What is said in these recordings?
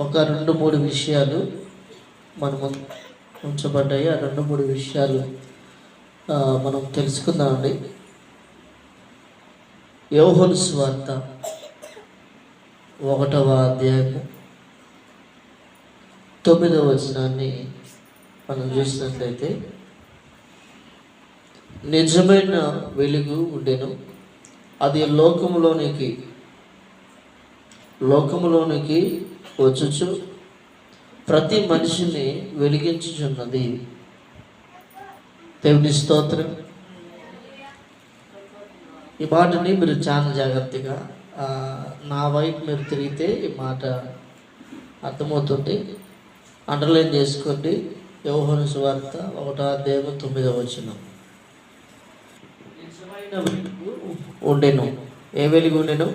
ఒక రెండు మూడు విషయాలు మనము ఉంచబడ్డాయి. ఆ రెండు మూడు విషయాలు మనం తెలుసుకుందామండి. యోహోను స్వార్త ఒకటవ అధ్యాయము తొమ్మిదవ వచనాన్ని మనం చూసినట్లయితే నిజమైన వెలుగు ఉండెను. అది లోకంలోనికి లోకంలోనికి వచ్చుచు. ప్రతి మనిషిని వెలిగించుచున్నది. దేవుని స్తోత్రం. ఈ మాటని మీరు చాలా జాగ్రత్తగా నా వైపు మీరు తిరిగితే ఈ మాట అర్థమవుతుంది. అండర్లైన్ చేసుకోండి. యోహోను సువార్త ఒకటో అధ్యాయం నిజమైన వెలుగు ఉండెను. ఏ వెలుగు ఉండెను?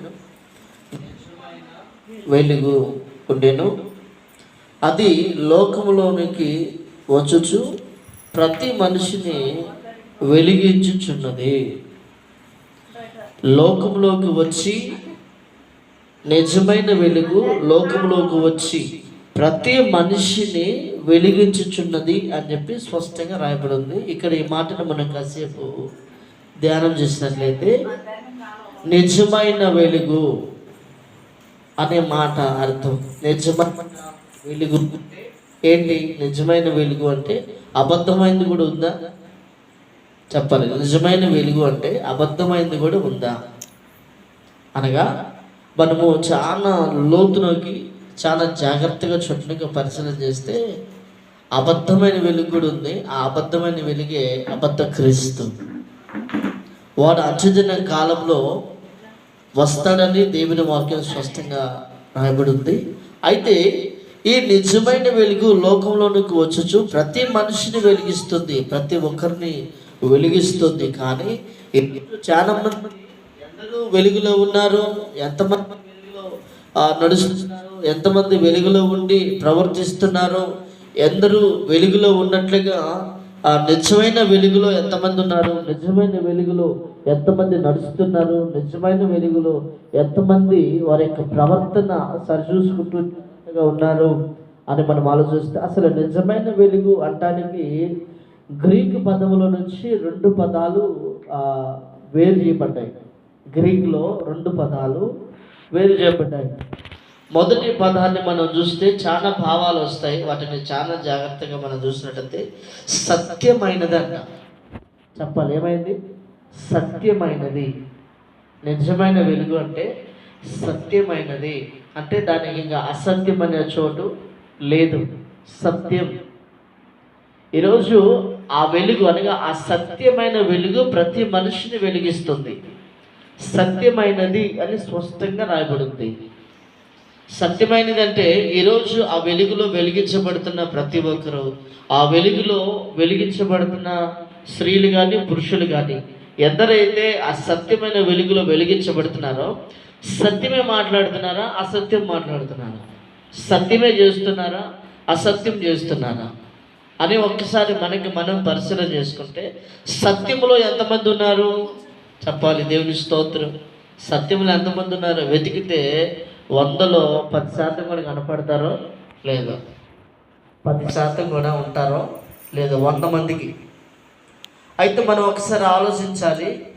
వెలుగు. ఉండెను. అది లోకంలోనికి వచ్చుచు ప్రతి మనిషిని వెలిగించుచున్నది. లోకంలోకి వచ్చి నిజమైన వెలుగు లోకంలోకి వచ్చి ప్రతి మనిషిని వెలిగించుచున్నది అని చెప్పి స్పష్టంగా రాయబడి ఉంది ఇక్కడ ఈ మాటను మనం కాసేపు ధ్యానం చేసినట్లయితే నిజమైన వెలుగు అనే మాట అర్థం. నిజమైన వెలుగు ఏంటి? నిజమైన వెలుగు అంటే అబద్ధమైనది కూడా ఉందా? చెప్పాలి. నిజమైన వెలుగు అంటే అబద్ధమైనది కూడా ఉందా? అనగా మనము చాలా లోతులోకి చాలా జాగ్రత్తగా చుట్టూగా పరిశీలన చేస్తే అబద్ధమైన వెలుగు కూడా ఉంది. ఆ అబద్ధమైన వెలుగే అబద్ధ క్రీస్తు. వాడు అత్యుదిన కాలంలో వస్తాడని దేవుని వాక్యం స్పష్టంగా రాయబడి ఉంది అయితే ఈ నిజమైన వెలుగు లోకంలోనికి వచ్చుచు ప్రతి మనిషిని వెలిగిస్తుంది ప్రతి ఒక్కరిని వెలిగిస్తుంది. కానీ చాలా మంది ఎందరూ వెలుగులో ఉన్నారు ఎంతమంది వెలుగులో నడుస్తున్నారు ఎంతమంది వెలుగులో ఉండి ప్రవర్తిస్తున్నారు ఎందరూ వెలుగులో ఉన్నట్లుగా ఆ నిజమైన వెలుగులో ఎంతమంది ఉన్నారు నిజమైన వెలుగులో ఎంతమంది నడుస్తున్నారు? నిజమైన వెలుగులో ఎంతమంది వారి యొక్క ప్రవర్తన సరిచూసుకుంటూ ఉన్నారు అని మనం ఆలోచిస్తే అసలు నిజమైన వెలుగు అంటానికి గ్రీక్ పదముల నుంచి రెండు పదాలు వేరు చేయబడ్డాయి. గ్రీక్లో రెండు పదాలు వేరు చేయబడ్డాయి. మొదటి పదాన్ని మనం చూస్తే చాలా భావాలు వస్తాయి. వాటిని చాలా జాగ్రత్తగా మనం చూసినట్టయితే సత్యమైనది అంట చెప్పాలి ఏమైంది? సత్యమైనది. నిజమైన వెలుగు అంటే సత్యమైనది. అంటే దానికి ఇంకా అసత్యమైన చోటు లేదు. సత్యం. ఈరోజు ఆ వెలుగు అనగా ఆ సత్యమైన వెలుగు ప్రతి మనిషిని వెలిగిస్తుంది. సత్యమైనది అని స్పష్టంగా రాయబడింది. సత్యమైనది అంటే ఈరోజు ఆ వెలుగులో వెలిగించబడుతున్న ప్రతి ఒక్కరూ ఆ వెలుగులో వెలిగించబడుతున్న స్త్రీలు కానీ పురుషులు కానీ ఎందరైతే ఆ సత్యమైన వెలుగులో వెలిగించబడుతున్నారో సత్యమే మాట్లాడుతున్నారా అసత్యం మాట్లాడుతున్నారా? సత్యమే చేస్తున్నారా అసత్యం చేస్తున్నారా? అని ఒక్కసారి మనకి మనం పరిశీలన చేసుకుంటే సత్యంలో ఎంతమంది ఉన్నారు? చెప్పాలి దేవుని స్తోత్రం. సత్యంలో ఎంతమంది ఉన్నారు వెతికితే వందలో పది శాతం కూడా కనపడతారో లేదో? పది శాతం కూడా ఉంటారో లేదో? వంద మందికి. అయితే మనం ఒకసారి ఆలోచించాలి.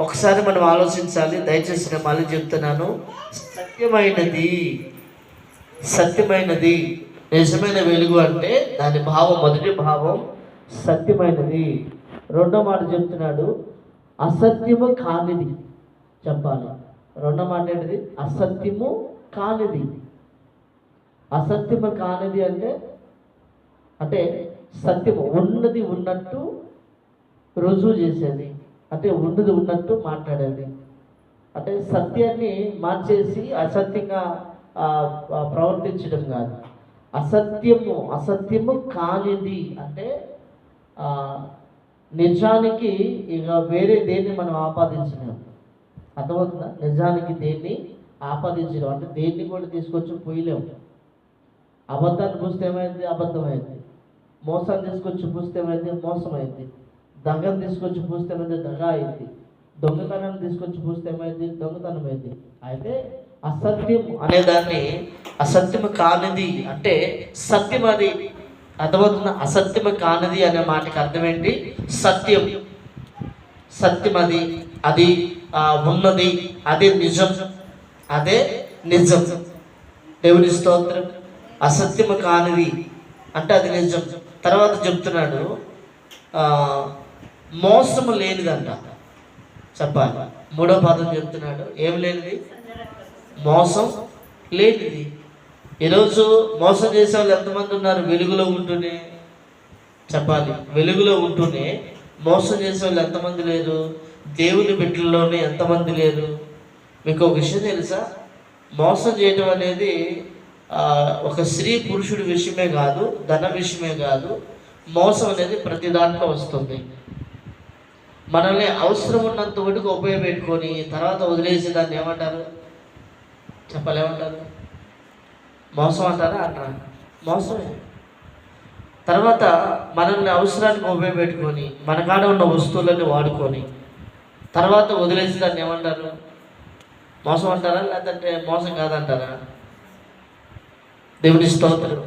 ఒకసారి మనం ఆలోచించాలి. దయచేసి నేను మళ్ళీ చెప్తున్నాను. సత్యమైనది సత్యమైనది నిజమైన వెలుగు అంటే దాని భావం మొదటి భావం సత్యమైనది. రెండో మాట చెప్తున్నాడు అసత్యము కానిది. చెప్పాలి. రెండో మాట ఏంటిది? అసత్యము కానిది. అసత్యము కానిది అంటే అంటే సత్యము ఉన్నది ఉన్నట్టు రుజువు చేసేది. అంటే ఉన్నది ఉన్నట్టు మాట్లాడేది. అంటే సత్యాన్ని మార్చేసి అసత్యంగా ప్రవర్తించడం కాదు. అసత్యము అసత్యము కానిది అంటే నిజానికి ఇక వేరే దేన్ని మనం ఆపాదించలేము. అర్థమవుతుందా? నిజానికి దేన్ని ఆపాదించలేము. అంటే దేన్ని కూడా తీసుకొచ్చి పోయలేము. అబద్ధాన్ని చూస్తే ఏమైంది? అబద్ధమైంది. మోసం తీసుకొచ్చి పూస్తే ఏమైంది? మోసమైంది. దగను తీసుకొచ్చి పూస్తే ఏమైంది? దగ అయింది. దొంగతనం తీసుకొచ్చి పూస్తే ఏమైంది? దొంగతనం అయింది. అయితే అసత్యం అనేదాన్ని అసత్యం కానిది అంటే సత్యం అది. అర్థమవుతున్న అసత్యం కానిది అనే మాటకి అర్థం ఏంటి? సత్యం. సత్యం అది. అది ఉన్నది. అదే నిజం. అదే నిజం. దేవుని స్తోత్రం. అసత్యం కానిది అంటే అది నిజం. తర్వాత చెప్తున్నాడు మోసము లేనిదంట. చెప్పాలి. మూడో పదం చెప్తున్నాడు ఏం లేనిది? మోసం లేనిది. ఈరోజు మోసం చేసే వాళ్ళు ఎంతమంది ఉన్నారు? వెలుగులో ఉంటూనే. చెప్పాలి వెలుగులో ఉంటూనే మోసం చేసే వాళ్ళు ఎంతమంది లేరు? దేవుని బిడ్డల్లోనే ఎంతమంది లేరు? మీకు ఒక విషయం తెలుసా? మోసం చేయటం అనేది ఒక స్త్రీ పురుషుడి విషయమే కాదు ధన విషయమే కాదు మోసం అనేది ప్రతి దాంట్లో వస్తుంది. మనల్ని అవసరం ఉన్నంత వరకు ఉపయోగపెట్టుకొని తర్వాత వదిలేసి దాన్ని ఏమంటారు? చెప్పలేమంటారు? మోసం అంటారా? అంటారా? మోసమే. తర్వాత మనల్ని అవసరానికి ఉపయోగపెట్టుకొని మన కాడ ఉన్న వస్తువులన్నీ వాడుకొని తర్వాత వదిలేసి దాన్ని ఏమంటారు? మోసం అంటారా? లేదంటే మోసం కాదంటారా? దేవుని స్తోత్రం.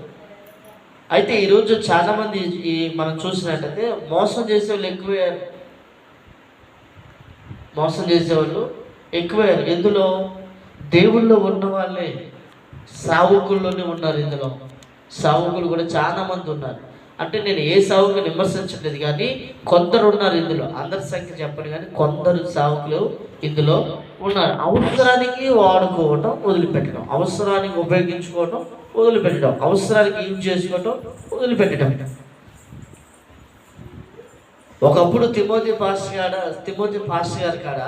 అయితే ఈరోజు చాలామంది ఈ మనం చూసినట్టయితే మోసం చేసే వాళ్ళు ఎక్కువయ్యారు మోసం చేసేవాళ్ళు ఎక్కువయ్యారు ఎందులో? దేవుళ్ళు ఉన్న వాళ్ళే. సావుకుల్లోనే ఉన్నారు ఇందులో. సావుకులు కూడా చాలా మంది ఉన్నారు. అంటే నేను ఏ సావుకు విమర్శించలేదు కానీ కొందరు ఉన్నారు ఇందులో. అందరి సంఖ్య చెప్పండి కానీ కొందరు సావుకులు ఇందులో ఉన్నారు. అవసరానికి వాడుకోవటం వదిలిపెట్టడం అవసరానికి ఉపయోగించుకోవటం వదిలిపెట్టడం. అవసరానికి యూజ్ చేసుకోవటం? వదిలిపెట్టడం. ఒకప్పుడు తిమోతి పాస్ కాడ తిమోతి పాస్ గారి కాడ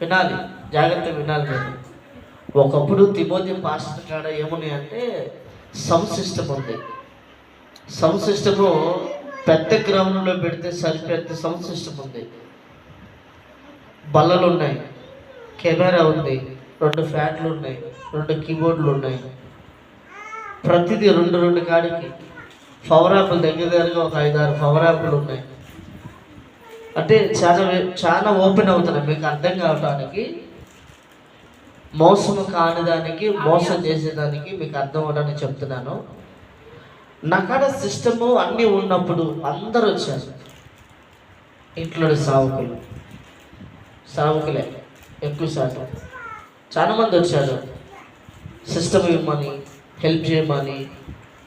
వినాలి. జాగ్రత్త వినాలి నేను ఒకప్పుడు తిమోతి పాస్టర్ కాడ ఏమున్నాయి అంటే సౌండ్ సిస్టమ్ ఉంది. సౌండ్ సిస్టము పెద్ద గ్రౌండ్లో పెడితే సరిపెద్ద సౌండ్ సిస్టమ్ ఉంది. బల్లలు ఉన్నాయి. కెమెరా ఉంది. రెండు ఫ్యాన్లు ఉన్నాయి. రెండు కీబోర్డులు ఉన్నాయి. ప్రతిదీ రెండు రెండు కాడికి పవర్ యాప్లు దగ్గర దగ్గరగా ఒక ఐదు ఆరు పవర్ యాప్లు ఉన్నాయి. అంటే చాలా చాలా ఓపెన్ అవుతున్నాయి. మీకు అర్థం కావడానికి మోసం కానిదానికి మోసం చేసేదానికి మీకు అర్థం అవడానికి చెప్తున్నాను. నా కాడ సిస్టము అన్నీ ఉన్నప్పుడు అందరూ వచ్చారు. ఇంట్లో సావుకులు. సావుకులే ఎక్కువ శాతం. చాలామంది వచ్చారు. సిస్టమ్ ఇవ్వమని హెల్ప్ చేయమని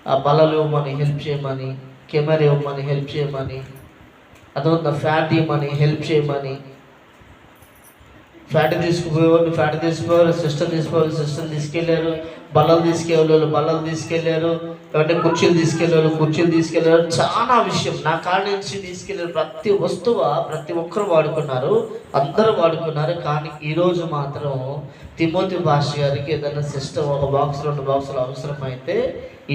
ఆ బలలు ఇవ్వమని హెల్ప్ చేయమని కెమెరా ఇవ్వమని హెల్ప్ చేయమని అదొక ఫ్యాట్ ఇవ్వమని హెల్ప్ చేయమని ఫ్యాట్ తీసుకుపోయేవాళ్ళు ఫ్యాట్ తీసుకుపోయారు సిస్టర్ తీసుకోవాలి సిస్టర్ తీసుకెళ్ళారు బల్లలు తీసుకెళ్ళేవాళ్ళు బల్లలు తీసుకెళ్ళారు అంటే కుర్చీలు తీసుకెళ్ళారు కుర్చీలు తీసుకెళ్ళారు చాలా విషయం. నా కాడ నుంచి తీసుకెళ్ళారు ప్రతి వస్తువు ప్రతి ఒక్కరు వాడుకున్నారు. అందరూ వాడుకున్నారు. కానీ ఈరోజు మాత్రం తిమోతి భాష గారికి ఏదైనా సిస్టమ్ ఒక బాక్స్ రెండు బాక్సులు అవసరమైతే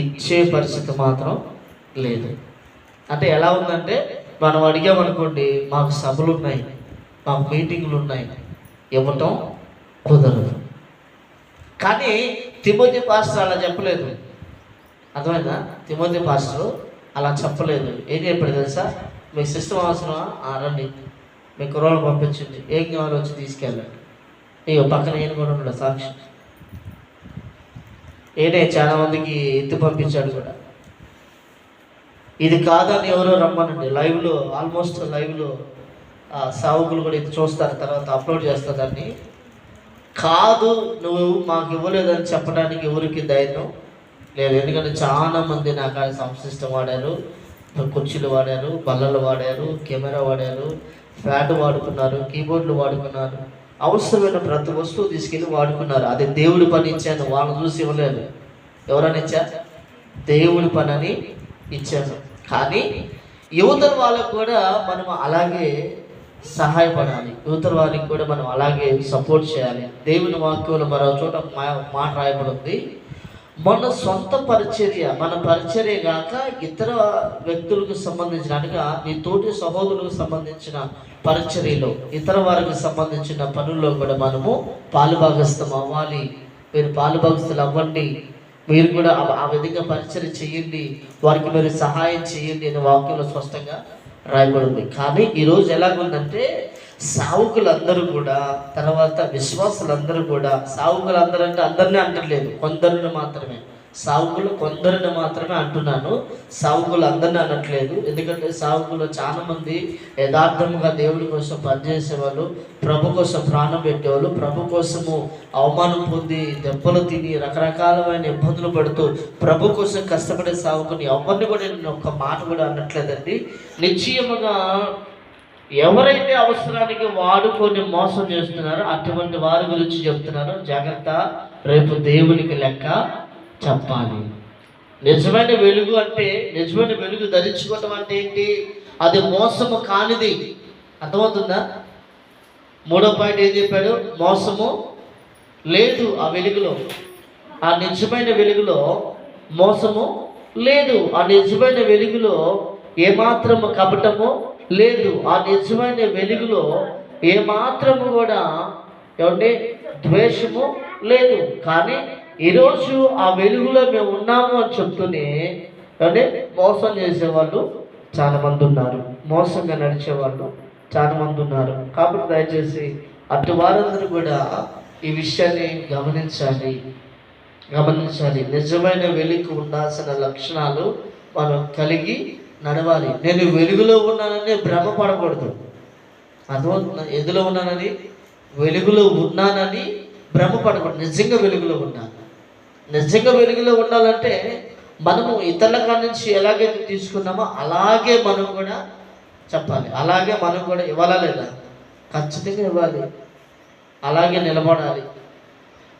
ఇచ్చే పరిస్థితి మాత్రం లేదు. అంటే ఎలా ఉందంటే మనం అడిగామనుకోండి మాకు సభలు ఉన్నాయి మాకు మీటింగ్లు ఉన్నాయి. ఇవ్వటం కుదరదు. కానీ తిమోతి పాస్టర్ అలా చెప్పలేదు. అర్థమైందా? తిమోతి పాస్టర్ అలా చెప్పలేదు. ఏం చెప్పాడు తెలుసా? మీ సిస్టమ్ అవసరమా? ఆ, రండి. మీ కుర్రోలు పంపించండి. ఏం కావాలో వచ్చి తీసుకెళ్ళండి. ఇక పక్కన ఈయన కూడా ఉన్నాడు సాక్షి. ఈయనే చాలామందికి ఎత్తి పంపించాడు కూడా. ఇది కాదని ఎవరో రమ్మనండి. లైవ్లో ఆల్మోస్ట్ లైవ్లో సావుకులు కూడా ఇది చూస్తారు తర్వాత అప్లోడ్ చేస్తారు దాన్ని. కాదు నువ్వు మాకు ఇవ్వలేదని చెప్పడానికి ఎవరికి ధైర్యం లేదు. ఎందుకంటే చాలా మంది నాకు ఆ సంశిష్టం వాడారు కుర్చీలు వాడారు బల్లలు వాడారు కెమెరా వాడారు ఫ్యాట్ వాడుకున్నారు కీబోర్డ్లు వాడుకున్నారు. అవసరమైన ప్రతి వస్తువు తీసుకెళ్ళి వాడుకున్నారు. అది దేవుడి పని ఇచ్చాను వాళ్ళని చూసి ఇవ్వలేదు. ఎవరని ఇచ్చా? దేవుడి పని అని ఇచ్చాను. కానీ యువతల వాళ్ళకు కూడా మనం అలాగే సహాయపడాలి. యువతల వారికి కూడా మనం అలాగే సపోర్ట్ చేయాలి. దేవుని వాక్యంలో మరో చోట మా- మాట రాయబడి ఉంది మన సొంత పరిచర్య మన పరిచర్య కాక ఇతర వ్యక్తులకు సంబంధించిన అనగా నీ తోటి సహోదరులకు సంబంధించిన పరిచర్యలో ఇతర వారికి సంబంధించిన పనుల్లో కూడా మనము పాలుభాగస్థం అవ్వాలి. మీరు పాలుభాగస్థులు అవ్వండి. మీరు కూడా ఆ- ఆ విధంగా పరిచయం చేయండి. వారికి మీరు సహాయం చేయండి అనే వాక్యంలో స్పష్టంగా రాయబడింది కానీ ఈరోజు ఎలాగుందంటే సావుకులందరూ కూడా తర్వాత విశ్వాసులందరూ కూడా సావుకులందరూ అంటే అందరినీ అంటలేదు కొందరిని మాత్రమే. సావుకులు కొందరిని మాత్రమే అంటున్నాను. సావుకులు అందరిని అనట్లేదు. ఎందుకంటే సావుకులు చాలా మంది యథార్థముగా దేవుడి కోసం పనిచేసేవాళ్ళు ప్రభు కోసం ప్రాణం పెట్టేవాళ్ళు ప్రభు కోసము అవమానం పొంది దెబ్బలు తిని రకరకాలమైన ఇబ్బందులు పడుతూ ప్రభు కోసం కష్టపడే సావుకుని ఎవరిని కూడా నేను ఒక్క మాట కూడా అనట్లేదండి. నిశ్చయముగా ఎవరైతే అవసరానికి వాడుకొని మోసం చేస్తున్నారో అటువంటి వారి గురించి చెప్తున్నారో జాగ్రత్త. రేపు దేవునికి లెక్క. చెప్పాలి నిజమైన వెలుగు అంటే నిజమైన వెలుగు ధరించుకోవటం అంటే ఏంటి? అది మోసము కానిది. అర్థమవుతుందా? మూడో పాయింట్ ఏం చెప్పాడు? మోసము లేదు ఆ వెలుగులో. ఆ నిజమైన వెలుగులో మోసము లేదు. ఆ నిజమైన వెలుగులో ఏమాత్రము కపటము లేదు. ఆ నిజమైన వెలుగులో ఏమాత్రము కూడా ఏమంటే ద్వేషము లేదు. కానీ ఈరోజు ఆ వెలుగులో మేము ఉన్నాము అని చెప్తూనే అంటే మోసం చేసేవాళ్ళు చాలా మంది ఉన్నారు. మోసంగా నడిచేవాళ్ళు చాలా మంది ఉన్నారు. కాబట్టి దయచేసి అటు వారందరూ కూడా ఈ విషయాన్ని గమనించాలి. గమనించాలి. నిజమైన వెలుగు ఉండాల్సిన లక్షణాలు మనం కలిగి నడవాలి. నేను వెలుగులో ఉన్నానని భ్రమపడకూడదు. అర్థమవుతుందా ఎదులో ఉన్నానని వెలుగులో ఉన్నానని భ్రమపడకూడదు. నిజంగా వెలుగులో ఉన్నాను. నిజంగా వెలుగులో ఉండాలంటే మనము ఇతరుల కాడి నుంచి ఎలాగైతే తీసుకున్నామో అలాగే మనం కూడా చెప్పాలి. అలాగే మనం కూడా ఇవ్వాలా లేదా? ఖచ్చితంగా ఇవ్వాలి. అలాగే నిలబడాలి.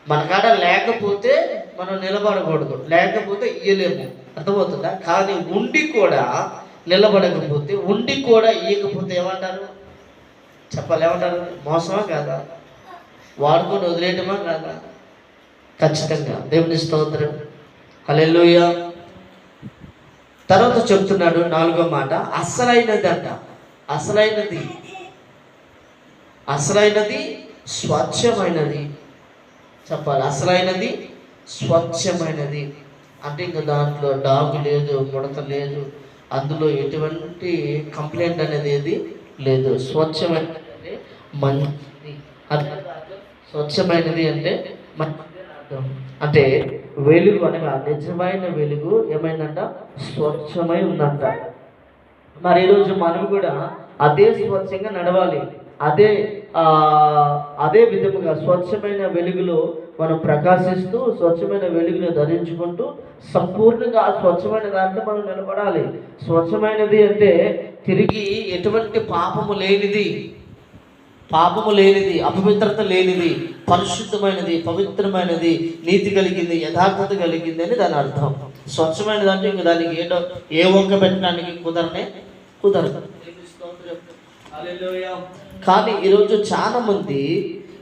మన కాడ లేకపోతే మనం నిలబడకూడదు. లేకపోతే ఇయ్యలేము. అర్థమవుతుందా? కానీ ఉండి కూడా నిలబడకపోతే ఉండి కూడా ఇయ్యకపోతే ఏమంటారు? చెప్పాలి. ఏమంటారు? మోసమా కాదా? వాడుకొని వదిలేయటమా కాదా? ఖచ్చితంగా. దేవుని స్తోత్రం. హల్లెలూయ. తర్వాత చెప్తున్నాడు నాలుగో మాట అసలైనది అంట అసలైనది. అసలైనది స్వచ్ఛమైనది. చెప్పాలి అసలైనది స్వచ్ఛమైనది. అంటే ఇంకా దాంట్లో డాగు లేదు ముడత లేదు. అందులో ఎటువంటి కంప్లైంట్ అనేది ఏది లేదు. స్వచ్ఛమైనది మంచిది. అర్థం స్వచ్ఛమైనది అంటే మంచి అంటే వెలుగు అనగా నిజమైన వెలుగు ఏమైందంట? స్వచ్ఛమై ఉందంట. మరి ఈరోజు మనం కూడా అదే స్వచ్ఛంగా నడవాలి. అదే అదే విధముగా స్వచ్ఛమైన వెలుగులో మనం ప్రకాశిస్తూ స్వచ్ఛమైన వెలుగును ధరించుకుంటూ సంపూర్ణంగా స్వచ్ఛమైన దాంట్లో మనం నిలబడాలి. స్వచ్ఛమైనది అంటే తిరిగి ఎటువంటి పాపము లేనిది. పాపము లేనిది అపవిత్రత లేనిది పరిశుద్ధమైనది పవిత్రమైనది నీతి కలిగింది యథార్థత కలిగింది అని దాని అర్థం. స్వచ్ఛమైన దాంట్లో ఇంక దానికి ఏటో ఏ వంక పెట్టడానికి కుదరనే కుదరదు. కానీ ఈరోజు చాలా మంది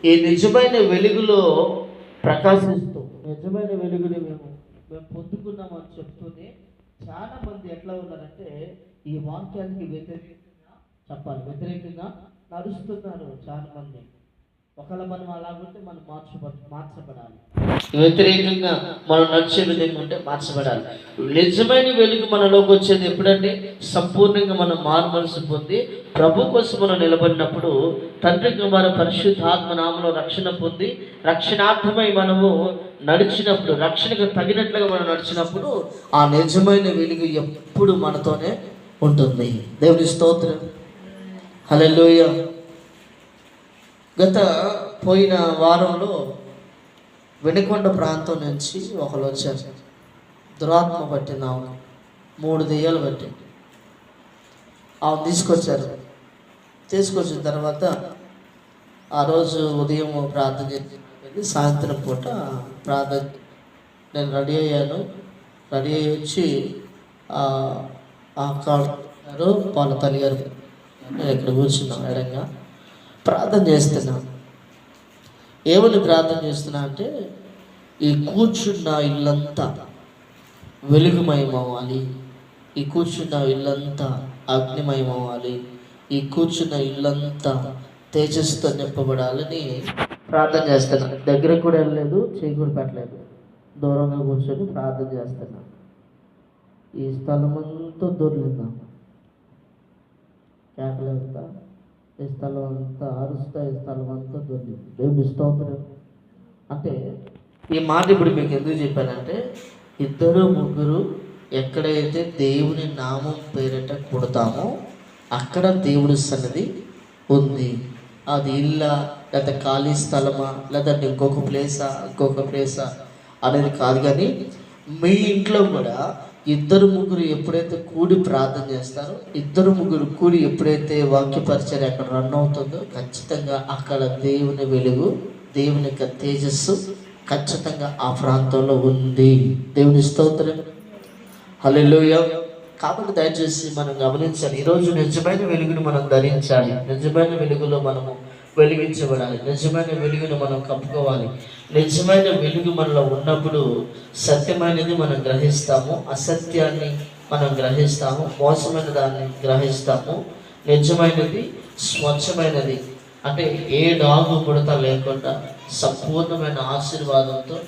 ఈ నిజమైన వెలుగులో ప్రకాశిస్తూ నిజమైన వెలుగుని మేము మేము పొందుకున్నామని చెప్తూనే చాలా మంది ఎట్లా ఉన్నారంటే ఈ వాక్యానికి వ్యతిరేకంగా చెప్పాలి. వ్యతిరేకంగా నడుస్తున్నారు చాలా మంది ఒకవేళ మనం అలాగుంటే మనం మార్చబ మార్చబడాలి. వ్యతిరేకంగా మనం నడిచే విధంగా ఉంటే మార్చబడాలి. నిజమైన వెలుగు మనలోకి వచ్చేది ఎప్పుడంటే సంపూర్ణంగా మనం మారుమనసు పొంది ప్రభు కోసం మనం నిలబడినప్పుడు తండ్రి కుమార పరిశుద్ధాత్మ నామలో రక్షణ పొంది రక్షణార్థమై మనము నడిచినప్పుడు రక్షణకు తగినట్లుగా మనం నడిచినప్పుడు ఆ నిజమైన వెలుగు ఎప్పుడు మనతోనే ఉంటుంది. దేవుని స్తోత్రం. హలోయ గత పోయిన వారంలో వెనుకొండ ప్రాంతం నుంచి ఒకరు వచ్చారు. దురాత్మ పట్టిన ఆమె. మూడు దెయ్యాలు పట్టింది. ఆమె తీసుకొచ్చారు. తీసుకొచ్చిన తర్వాత ఆ రోజు ఉదయం ప్రార్థన చేసి సాయంత్రం పూట ప్రార్థన నేను రెడీ అయ్యాను. రెడీ అయ్యి వచ్చి ఆ ఆ అక్క వాళ్ళ తల్లి గారు నేను ఇక్కడ కూర్చున్నాను ఎడంగా ప్రార్థన చేస్తున్నా. ఏమని ప్రార్థన చేస్తున్నా అంటే ఈ కూర్చున్న ఇల్లంతా వెలుగుమయం అవ్వాలి ఈ కూర్చున్న ఇల్లంతా అగ్నిమయం అవ్వాలి ఈ కూర్చున్న ఇల్లంతా తేజస్సుతో నింపబడాలని ప్రార్థన చేస్తున్నా. దగ్గరకు కూడా వెళ్ళలేదు చేయి కూడా పెట్టలేదు. దూరంగా కూర్చొని ప్రార్థన చేస్తున్నా. ఈ స్థలం అంతా కేకలేస్తా ఈ స్థలం అంతా అరుస్తా ఈ స్థలం అంతా దొరికి దేవుని స్తోత్రం? అంటే ఈ మాట ఇప్పుడు మీకు ఎందుకు చెప్పానంటే ఇద్దరు ముగ్గురు ఎక్కడైతే దేవుని నామం పేరిట కొడతామో అక్కడ దేవుడి సన్నది ఉంది. అది ఇల్లా లేదా ఖాళీ స్థలమా లేదంటే ఇంకొక ప్లేసా ఇంకొక ప్లేసా అనేది కాదు కానీ మీ ఇంట్లో కూడా ఇద్దరు ముగ్గురు ఎప్పుడైతే కూడి ప్రార్థన చేస్తారో ఇద్దరు ముగ్గురు కూడి ఎప్పుడైతే వాక్యపరిచయం అక్కడ రన్ అవుతుందో ఖచ్చితంగా అక్కడ దేవుని వెలుగు దేవుని యొక్క తేజస్సు ఖచ్చితంగా ఆ ప్రాంతంలో ఉంది. దేవుని స్తోత్రం. హల్లెలూయా కాబట్టి దయచేసి మనం గమనించాలి ఈరోజు నిజమైన వెలుగును మనం ధరించాలి. నిజమైన వెలుగులో మనము వెలిగించబడాలి. నిజమైన వెలుగును మనం కప్పుకోవాలి. నిజమైన వెలుగు మనలో ఉన్నప్పుడు సత్యమైనది మనం గ్రహిస్తాము అసత్యాన్ని మనం గ్రహిస్తాము మోసమైన దాన్ని గ్రహిస్తాము. నిజమైనది స్వచ్ఛమైనది. అంటే ఏ డాగు ముడత లేకుండా సంపూర్ణమైన ఆశీర్వాదంతో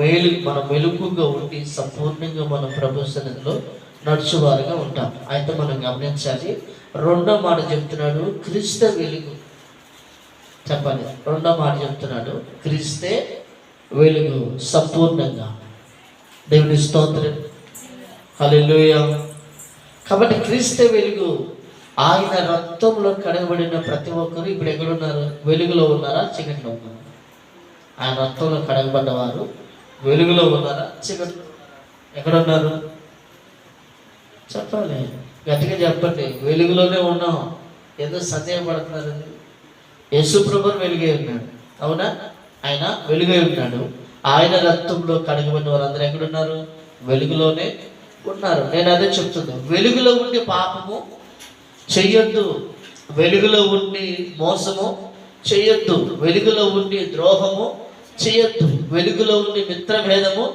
మేలు మన మెలుకుగా ఉండి సంపూర్ణంగా మన ప్రభు సన్నిధిలో నడుచువారుగా ఉంటాం. అయితే మనం గమనించాలి రెండో మాట చెప్తున్నాడు క్రీస్త వెలుగు. చెప్పాలి రెండో మాట చెప్తున్నాడు. క్రీస్తే వెలుగు సంపూర్ణంగా. దేవుని స్తోత్రం. హల్లెలూయా. కాబట్టి క్రీస్తే వెలుగు ఆయన రక్తంలో కడగబడిన ప్రతి ఒక్కరు ఇప్పుడు ఎక్కడున్నారు? వెలుగులో ఉన్నారా? చీకటిలో ఉన్నారా? ఆయన రక్తంలో కడగబడ్డవారు వెలుగులో ఉన్నారా? చీకటి ఎక్కడున్నారు? చెప్పాలి. గట్టిగా చెప్పండి. వెలుగులోనే ఉన్నాం. ఏదో సందేహపడుతున్నారు. యేసు వెలుగై ఉన్నాడు. అవునా? ఆయన వెలుగై ఉన్నాడు. ఆయన రక్తంలో కడగబడిన వారందరూ ఎక్కడున్నారు? వెలుగులోనే ఉన్నారు. నేను అదే చెప్తున్నాను వెలుగులో ఉండి పాపము చెయ్యొద్దు. వెలుగులో ఉండి మోసము చెయ్యొద్దు. వెలుగులో ఉండి ద్రోహము చేయొద్దు వెలుగులో ఉండి మిత్రభేదము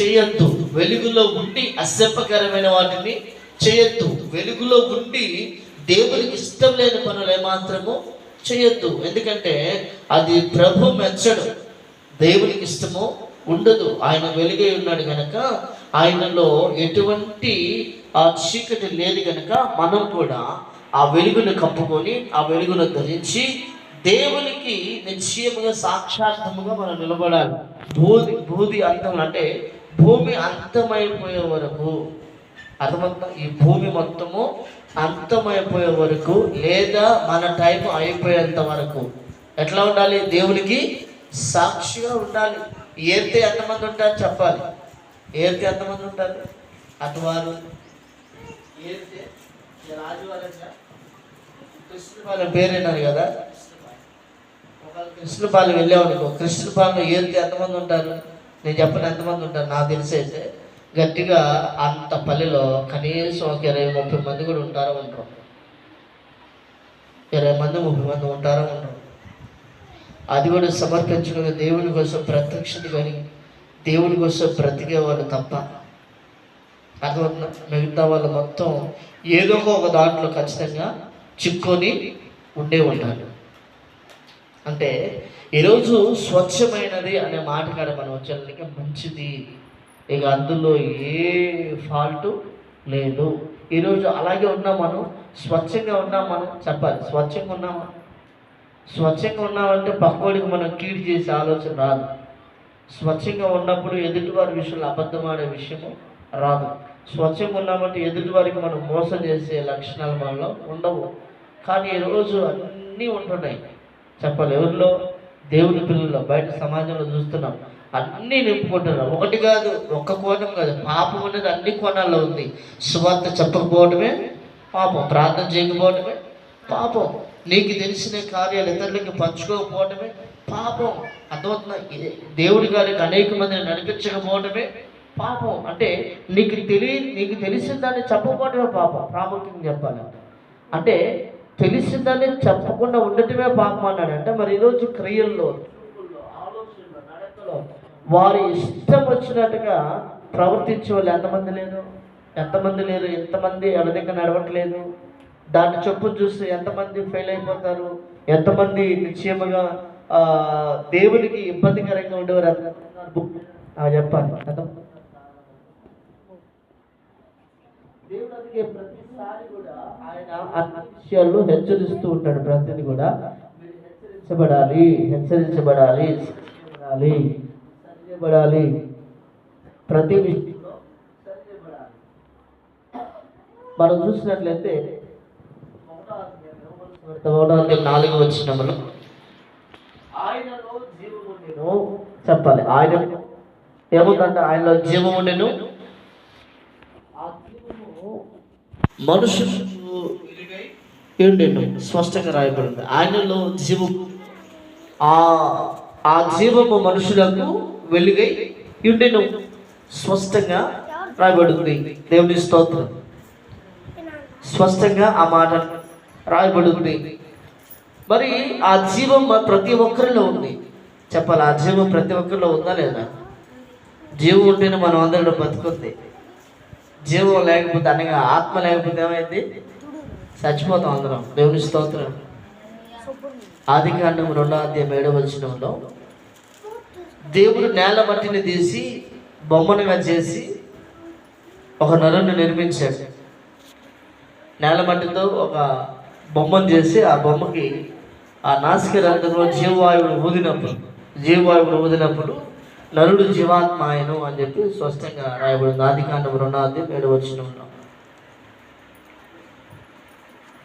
చేయొద్దు వెలుగులో ఉండి అసభ్యకరమైన వాటిని చేయొద్దు వెలుగులో ఉండి దేవునికి ఇష్టం లేని పనులు ఏమాత్రము చేయొద్దు. ఎందుకంటే అది ప్రభు మెచ్చడు. దేవునికి ఇష్టము ఉండదు. ఆయన వెలుగై ఉన్నాడు కనుక ఆయనలో ఎటువంటి ఆ చీకటి లేదు కనుక మనం కూడా ఆ వెలుగును కప్పుకొని ఆ వెలుగును ధరించి దేవునికి నిశ్చయముగా సాక్షార్థముగా మనం నిలబడాలి. భూది భూది అంతం అంటే భూమి అంతమైపోయే వరకు. అర్థమంతా ఈ భూమి మొత్తము అంతమైపోయే వరకు లేదా మన టైం అయిపోయేంత వరకు ఎట్లా ఉండాలి? దేవునికి సాక్షిగా ఉండాలి. ఏరితే ఎంతమంది ఉంటారు చెప్పాలి. ఏరితే ఎంతమంది ఉంటారు? అటువారు. ఏరితే రాజువారంగా కృష్ణపాలెం పేరేనారు కదా? కృష్ణపాలెం వెళ్ళామనుకో కృష్ణపాలెం ఏరితే ఎంతమంది ఉంటారు? నేను చెప్పను ఎంతమంది ఉంటారు? నాకు తెలిసి అయితే గట్టిగా అంత పల్లెలో కనీసం ఒక ఇరవై ముప్పై మంది కూడా ఉంటారో ఉండరు. ఇరవై మంది ముప్పై మంది ఉంటారో ఉండరు. అది కూడా సమర్పించుకుని దేవుని కోసం ప్రత్యక్షత కలిగి దేవుని కోసం బ్రతికేవాళ్ళు తప్ప. అది మిగతా వాళ్ళు మొత్తం ఏదో ఒక దాంట్లో ఖచ్చితంగా చిక్కుని ఉండే ఉంటారు. అంటే ఈరోజు స్వచ్ఛమైనది అనే మాట కాడ మనం వచ్చేసరికి మంచిది. ఇక అందులో ఏ ఫాల్ట్ లేదు. ఈరోజు అలాగే ఉన్నాం మనం. స్వచ్ఛంగా ఉన్నాం మనం. చెప్పాలి స్వచ్ఛంగా ఉన్నామా? స్వచ్ఛంగా ఉన్నామంటే పక్కోడికి మనం కీడు చేసే ఆలోచన రాదు. స్వచ్ఛంగా ఉన్నప్పుడు ఎదుటివారి విషయంలో అబద్ధం విషయము రాదు. స్వచ్ఛంగా ఉన్నామంటే ఎదుటివారికి మనం మోసం చేసే లక్షణాలు మనలో ఉండవు. కానీ ఈరోజు అన్నీ ఉంటున్నాయి. చెప్పాలి ఎవరిలో? దేవుని పిల్లల్లో బయట సమాజంలో చూస్తున్నాం. అన్నీ నింపుకుంటున్నారు. ఒకటి కాదు ఒక్క కోణం కాదు. పాపం అనేది అన్ని కోణాల్లో ఉంది. సువార్త చెప్పకపోవడమే పాపం. ప్రార్థన చేయకపోవడమే పాపం. నీకు తెలిసిన కార్యాలు ఇతరులకి పంచుకోకపోవడమే పాపం. అర్థమవుతుంది? ఇది దేవుడి గారికి అనేక మందిని నడిపించకపోవడమే పాపం. అంటే నీకు తెలియ నీకు తెలిసిన దాన్ని చెప్పకపోవడమే పాపం. ప్రాముఖ్యంగా చెప్పాలంటే అంటే తెలిసిన దాన్ని చెప్పకుండా ఉండటమే పాపం అన్నాడు అంటే మరి ఈరోజు క్రియల్లో ఆలోచనలో, నడకలో వారి ఇష్టం వచ్చినట్టుగా ప్రవర్తించే వాళ్ళు ఎంతమంది లేరు? ఎంతమంది లేరు? ఎంతమంది ఎవరి నడవట్లేదు? దాన్ని చెప్పు చూస్తే ఎంతమంది ఫెయిల్ అయిపోతారు? ఎంతమంది నిశ్చయముగా దేవునికి ఇబ్బందికరంగా ఉండేవారు? ఎంతమంది చెప్పాలి దేవుడు అందుకే ప్రతిసారి కూడా ఆయన అన్ని విషయాల్లో హెచ్చరిస్తూ ఉంటాడు. ప్రతిది కూడా మీరు హెచ్చరించబడాలి హెచ్చరించబడాలి చేయబడాలి ప్రతి విషయంలో సరిచేయబడాలి మనం చూసినట్లయితే ఒకటో నాలుగు వచ్చినములు ఆయనలో జీవము చెప్పాలి. ఆయన ఏముందంటే? ఆయనలో జీవము ఉండెను. ఆ జీవము మనుషులకు ఉండెను. స్పష్టంగా రాయబడింది. ఆయనలో జీవం ఆ ఆ జీవము మనుషులకు వెలుగై ఇండిను స్పష్టంగా రాయబడింది దేవుని స్తోత్రం. స్పష్టంగా ఆ మాట రాయబడింది మరి ఆ జీవం ప్రతి ఒక్కరిలో ఉంది. చెప్పాలి? ఆ జీవం ప్రతి ఒక్కరిలో ఉందా లేదా? జీవం ఉంటేనే మనం అందరం బతుకుంది. జీవం లేకపోతే అనగా ఆత్మ లేకపోతే ఏమైంది? చచ్చిపోతాం అందరం. దేవుని స్తోత్రం. ఆది కాండం రెండో అధ్యాయం ఏడవ వచనంలో దేవుడు నేల మట్టిని తీసి బొమ్మనుగా చేసి ఒక నరుని నిర్మించాడు. నేల మట్టితో ఒక బొమ్మను చేసి ఆ బొమ్మకి ఆ నాసిక రంధ్రంలో జీవవాయువులు ఊదినప్పుడు జీవవాయువులు ఊదినప్పుడు నరుడు జీవాత్మ ఆయను అని చెప్పి స్పష్టంగా రాయబడింది. ఆది కాండం రెండో వచ్చిన ఏడు వచ్చినంలో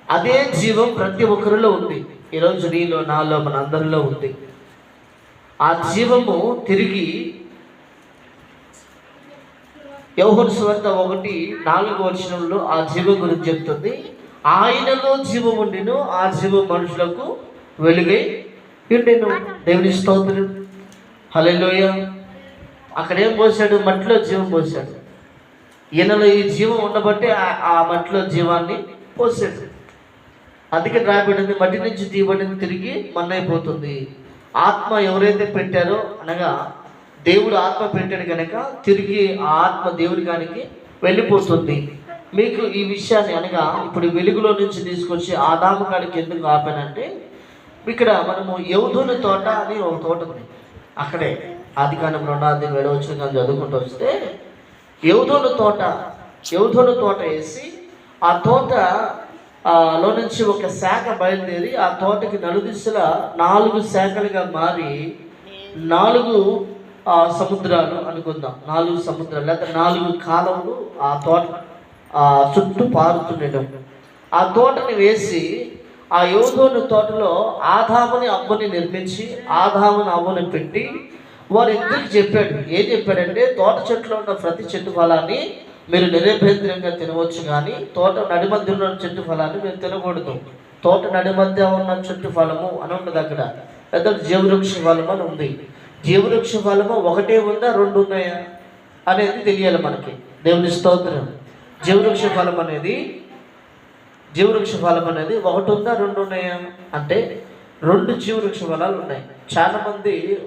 అదే జీవం ప్రతి ఒక్కరిలో ఉంది. ఈరోజు నీలో నాలో మన అందరిలో ఉంది. ఆ జీవము తిరిగి యోహన్ సువార్త ఒకటి నాలుగు వచనంలో ఆ జీవం గురించి చెప్తుంది. ఆయనలో జీవం ఉండిను ఆ జీవం మనుషులకు వెలుగై ఉండెను. దేవుని స్తోత్రం. హల్లెలూయ. అక్కడేం పోసాడు మట్టిలో జీవం పోసాడు ఈయనలో ఈ జీవం ఉండబట్టి ఆ- మట్టిలో జీవాన్ని పోసాడు అందుకే రాబడింది మట్టి నుంచి తీయబడింది తిరిగి మన్నైపోతుంది. ఆత్మ ఎవరైతే పెట్టారో అనగా దేవుడు ఆత్మ పెట్టాడు కనుక తిరిగి ఆ ఆత్మ దేవుడి కానికి వెళ్ళిపోతుంది. మీకు ఈ విషయాన్ని అనగా ఇప్పుడు వెలుగులో నుంచి తీసుకొచ్చి ఆదాము కాడికి ఎందుకు ఆపానంటే ఇక్కడ మనము యౌధుని తోట అని ఒక తోట ఉంది. అక్కడే ఆది కాండం రెండాది వేడవచ్చు కానీ చదువుకుంటూ వస్తే యౌధుని తోట యౌధుని తోట వేసి ఆ తోట లో నుంచి ఒక శాఖ బయలుదేరి ఆ తోటకి నలుదిశల నాలుగు శాఖలుగా మారి నాలుగు సముద్రాలు అనుకుందాం. నాలుగు సముద్రాలు లేకపోతే నాలుగు కాలములు ఆ తోట ఆ, చుట్టూ పారుతుండడం. ఆ తోటని వేసి ఆ యోధోని తోటలో ఆదాముని అమ్మని నిర్మించి ఆదాముని అమ్మని పెట్టి వారు ఇద్దరికి చెప్పాడు. ఏం చెప్పాడంటే తోట చెట్లో ఉన్న ప్రతి చెట్టు ఫలాన్ని మీరు నిరభ్యంతరంగా తినవచ్చు కానీ తోట నడి ఉన్న చెట్టు ఫలాన్ని మీరు తినకూడదు. తోట నడి మధ్య ఉన్న చెట్టు ఫలము అని ఉండదు అక్కడ. పెద్ద జీవవృక్ష ఫలం అని ఉంది. జీవవృక్ష ఫలము ఒకటే ఉందా రెండు ఉన్నాయా? అనేది తెలియాలి మనకి. దేవుని స్తోత్రం. జీవవృక్ష ఫలం అనేది జీవవృక్ష ఫలం అనేది ఒకటి ఉందా రెండు ఉన్నాయా? అంటే రెండు జీవవృక్ష ఫలాలు ఉన్నాయి. చాలామంది